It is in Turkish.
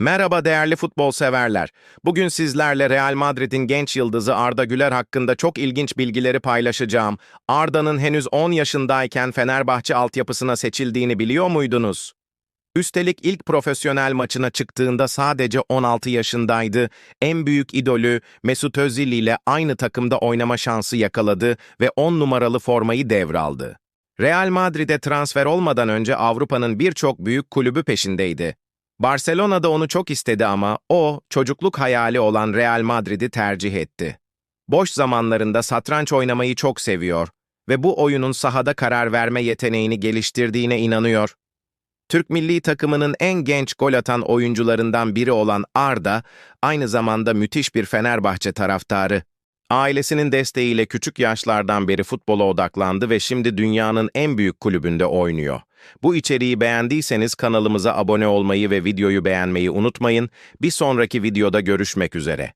Merhaba değerli futbol severler. Bugün sizlerle Real Madrid'in genç yıldızı Arda Güler hakkında çok ilginç bilgileri paylaşacağım. Arda'nın henüz 10 yaşındayken Fenerbahçe altyapısına seçildiğini biliyor muydunuz? Üstelik ilk profesyonel maçına çıktığında sadece 16 yaşındaydı. En büyük idolü Mesut Özil ile aynı takımda oynama şansı yakaladı ve 10 numaralı formayı devraldı. Real Madrid'e transfer olmadan önce Avrupa'nın birçok büyük kulübü peşindeydi. Barcelona'da onu çok istedi ama o, çocukluk hayali olan Real Madrid'i tercih etti. Boş zamanlarında satranç oynamayı çok seviyor ve bu oyunun sahada karar verme yeteneğini geliştirdiğine inanıyor. Türk milli takımının en genç gol atan oyuncularından biri olan Arda, aynı zamanda müthiş bir Fenerbahçe taraftarı. Ailesinin desteğiyle küçük yaşlardan beri futbola odaklandı ve şimdi dünyanın en büyük kulübünde oynuyor. Bu içeriği beğendiyseniz kanalımıza abone olmayı ve videoyu beğenmeyi unutmayın. Bir sonraki videoda görüşmek üzere.